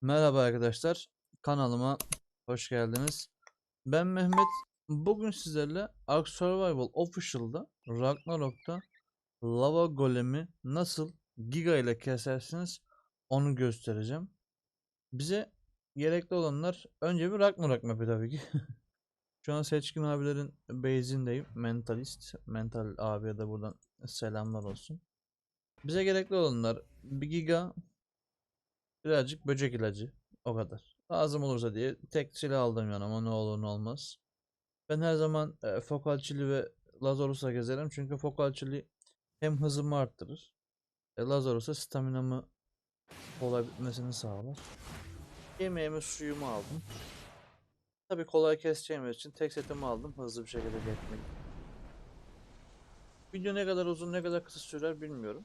Merhaba arkadaşlar. Kanalıma hoş geldiniz. Ben Mehmet. Bugün sizlerle Ark Survival Official'da Ragnarok'ta lava golemi nasıl giga ile kesersiniz onu göstereceğim. Bize gerekli olanlar önce bir Ragnarok map'i tabii ki. Şu an Seçkin abilerin base'indeyim. Mentalist. Mental abiye de buradan selamlar olsun. Bize gerekli olanlar bir giga birazcık böcek ilacı. O kadar. Lazım olursa diye tek silah aldım yanıma ne olur ne olmaz. Ben her zaman e, fokal çili ve Lazarus'a gezerim çünkü fokal çili hem hızımı arttırır. E, Lazarus'a staminamı kolay bitmesini sağlar. Yemeğimi suyumu aldım. Tabi kolay keseceğim için tek setimi aldım hızlı bir şekilde geçmek. Video ne kadar uzun ne kadar kısa sürer bilmiyorum.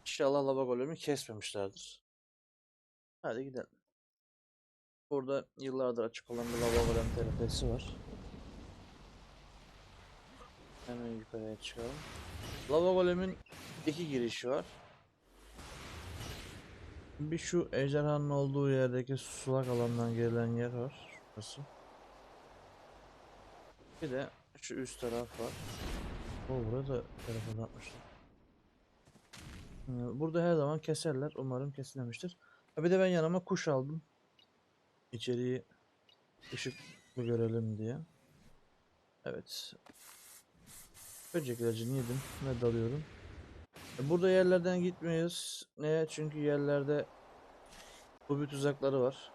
İnşallah lava golemi kesmemişlerdir. Hadi gidelim. Burada yıllardır açık olan bir lava golem terapisi var. Hemen yukarıya çıkalım. Lava golemin iki girişi var. Bir şu ejderhanın olduğu yerdeki sulak alandan gelen yer var. Şurası. Bir de şu üst taraf var. O burada telefon atmışlar. Ee, Burada her zaman keserler. Umarım kesilmemiştir. Ha bir de ben yanıma kuş aldım. İçeriği ışıklı görelim diye. Evet. Böcek ilacını yedim ve dalıyorum. E, Burada yerlerden gitmiyoruz. Neye? Çünkü yerlerde bu bir tuzakları var.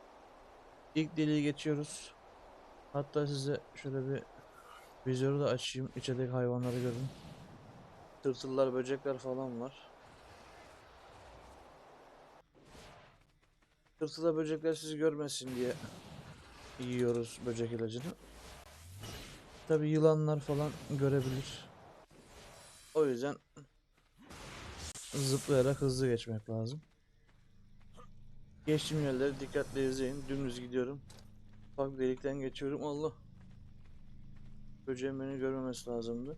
İlk deliği geçiyoruz. Hatta size şöyle bir vizörü de açayım. İçerideki hayvanları görün. Tırtıllar, böcekler falan var. Tırtıla böcekler sizi görmesin diye yiyoruz böcek ilacını. Tabi yılanlar falan görebilir. O yüzden zıplayarak hızlı geçmek lazım. Geçtiğim yerleri dikkatli izleyin. Dümdüz gidiyorum. Bak delikten geçiyorum. Allah. Böceğin beni görmemesi lazımdı.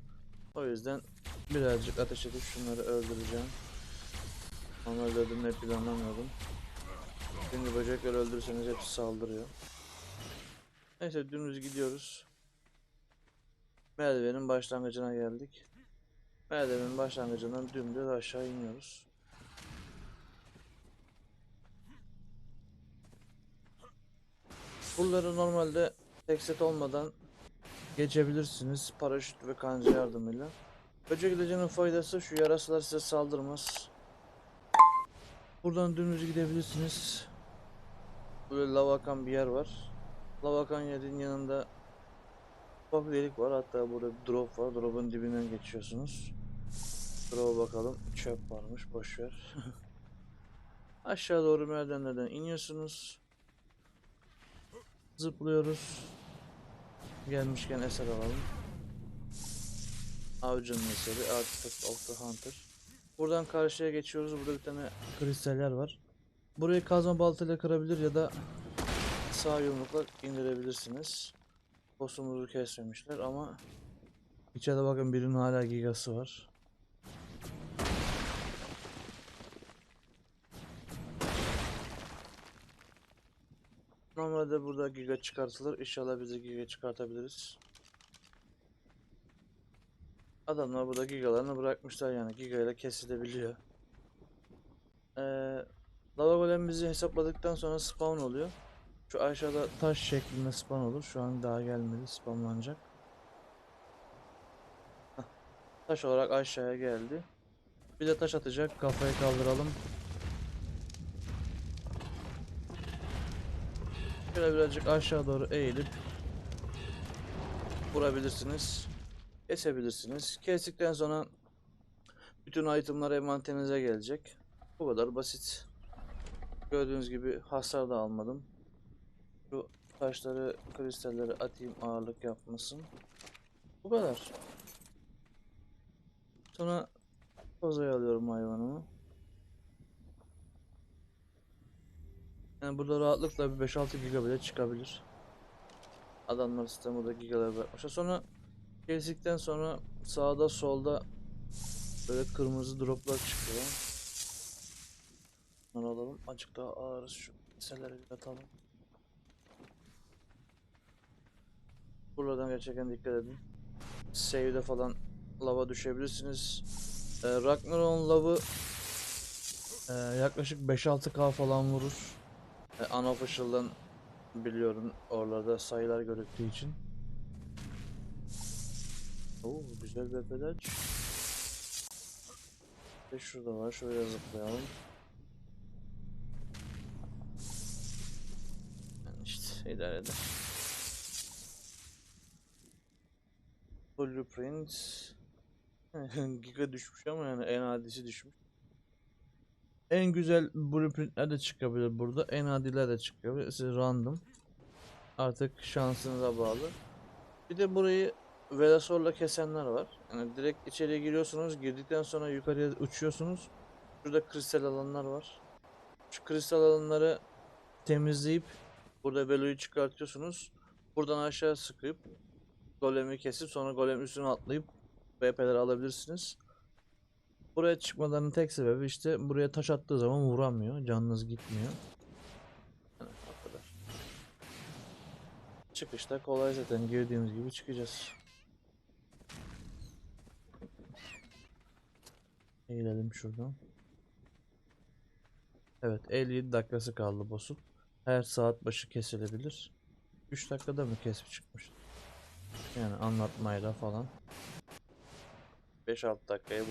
O yüzden birazcık ateş edip şunları öldüreceğim. Onları öldürmeyi planlamıyordum. Çünkü böcekler öldürürseniz hepsi saldırıyor. Neyse dümdüz gidiyoruz. Merdivenin başlangıcına geldik. Merdivenin başlangıcından dümdüz aşağı iniyoruz. Buraları normalde tek set olmadan geçebilirsiniz paraşüt ve kanca yardımıyla. Böcek ilacının faydası şu yarasalar size saldırmaz. Buradan dümdüz gidebilirsiniz. Böyle lavakan bir yer var. Lavakan yerin yanında ufak delik var. Hatta burada bir drop var. Drop'un dibinden geçiyorsunuz. Drop'a bakalım. Çöp varmış. Boş ver. Aşağı doğru merdivenlerden iniyorsunuz. Zıplıyoruz. Gelmişken eser alalım. Avcının eseri Artifact of the Hunter. Buradan karşıya geçiyoruz. Burada bir tane kristaller var. Burayı kazma baltayla kırabilir ya da sağ yumrukla indirebilirsiniz. Boss'umuzu kesmemişler ama içeride bakın birinin hala gigası var. Normalde burada giga çıkartılır. İnşallah biz de giga çıkartabiliriz. Adamlar burada gigalarını bırakmışlar yani giga ile kesilebiliyor. Ee, lava golem bizi hesapladıktan sonra spawn oluyor. Şu aşağıda taş şeklinde spawn olur. Şu an daha gelmedi spawnlanacak. Hah, Taş olarak aşağıya geldi. Bir de taş atacak. Kafayı kaldıralım. Şöyle birazcık aşağı doğru eğilip vurabilirsiniz. Kesebilirsiniz. Kestikten sonra bütün itemlar envanterinize gelecek. Bu kadar basit. Gördüğünüz gibi hasar da almadım. Şu taşları, kristalleri atayım ağırlık yapmasın. Bu kadar. Sonra pozaya alıyorum hayvanımı. Yani burada rahatlıkla bir 5-6 giga bile çıkabilir. Adamlar sistemi burada gigalar bırakmışlar. Sonra kestikten sonra sağda solda Böyle kırmızı droplar çıkıyor. Bunları alalım. Azıcık daha ağırız şu meselleri bir atalım. Buradan gerçekten dikkat edin. Save'de falan lava düşebilirsiniz. Ee, Ragnarok'un lavı ee, yaklaşık 5-6k falan vurur. Ee, unofficial'dan biliyorum oralarda sayılar görüktüğü için. Oo güzel bir pelaç. Ve şurada var. Şuraya zıplayalım. Yani işte idare eder. Blueprint. Giga düşmüş ama yani en adisi düşmüş. En güzel blueprintler de çıkabilir burada. En adiler de çıkabilir. Siz random. Artık şansınıza bağlı. Bir de burayı Velasor'la kesenler var. Yani direkt içeriye giriyorsunuz. Girdikten sonra yukarıya uçuyorsunuz. Şurada kristal alanlar var. Şu kristal alanları temizleyip burada Velo'yu çıkartıyorsunuz. Buradan aşağı sıkıp golemi kesip sonra golem üstüne atlayıp VP'leri alabilirsiniz. Buraya çıkmalarının tek sebebi işte buraya taş attığı zaman vuramıyor. Canınız gitmiyor. Çıkışta kolay zaten girdiğimiz gibi çıkacağız. Eğilelim şuradan. Evet 57 dakikası kaldı boss'un. Her saat başı kesilebilir. 3 dakikada mı kesip çıkmış? Yani anlatmayla falan. 5-6 dakikaya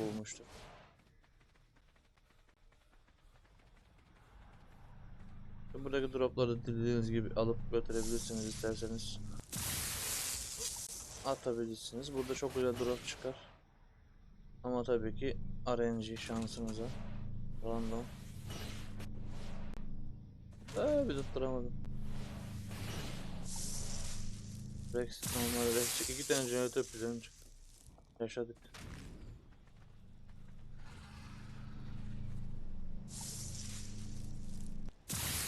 Buradaki dropları dilediğiniz gibi alıp götürebilirsiniz isterseniz. Atabilirsiniz. Burada çok güzel drop çıkar. Ama tabii ki RNG şansınıza. Random. Eee bir tutturamadım. Rex normal Rex iki tane jeneratör planı çıktı. Yaşadık.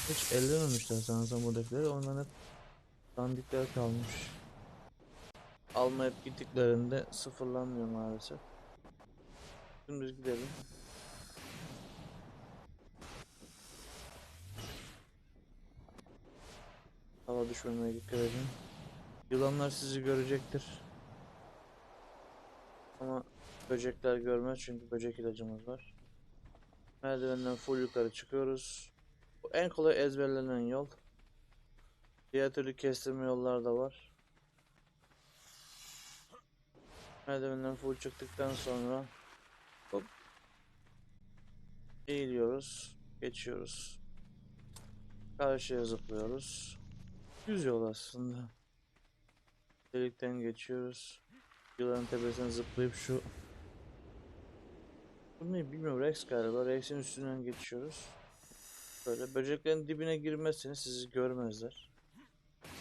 Hiç ellememişler sanırsam buradakileri. Ondan hep dandikler kalmış. Almayıp gittiklerinde sıfırlanmıyor maalesef. Dümdüz gidelim. Hava düşmemeye dikkat edin. Yılanlar sizi görecektir. Ama böcekler görmez çünkü böcek ilacımız var. Merdivenden full yukarı çıkıyoruz. En kolay ezberlenen yol. Diğer türlü kestirme yollar da var. Merdivenden full çıktıktan sonra hop eğiliyoruz, geçiyoruz. Karşıya zıplıyoruz. Düz yol aslında. Delikten geçiyoruz. Yılanın tepesine zıplayıp şu bu ne bilmiyorum Rex galiba. Rex'in üstünden geçiyoruz. Böyle böceklerin dibine girmezseniz sizi görmezler.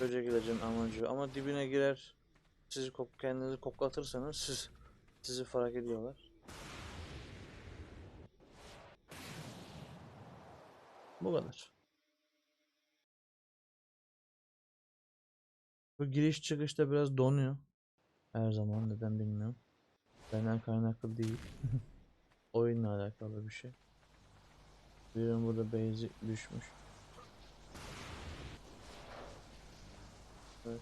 Böcek ilacın amacı ama dibine girer sizi kok kendinizi koklatırsanız siz sizi fark ediyorlar. Bu kadar. Bu giriş çıkışta biraz donuyor. Her zaman neden bilmiyorum. Benden kaynaklı değil. Oyunla alakalı bir şey. Biliyorum burada basic düşmüş. Evet.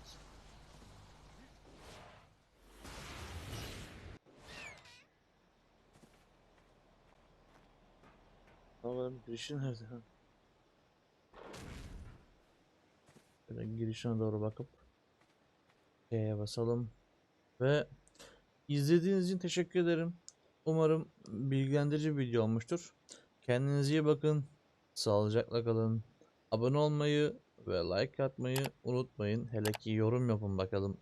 Bakalım girişi nerede? Böyle girişine doğru bakıp C'ye basalım. Ve izlediğiniz için teşekkür ederim. Umarım bilgilendirici bir video olmuştur. Kendinize iyi bakın. Sağlıcakla kalın. Abone olmayı ve like atmayı unutmayın. Hele ki yorum yapın bakalım.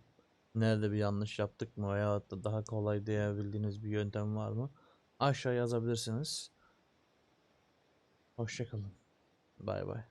Nerede bir yanlış yaptık mı veya da daha kolay diyebildiğiniz bir yöntem var mı? Aşağı yazabilirsiniz. Hoşçakalın. Bay bay.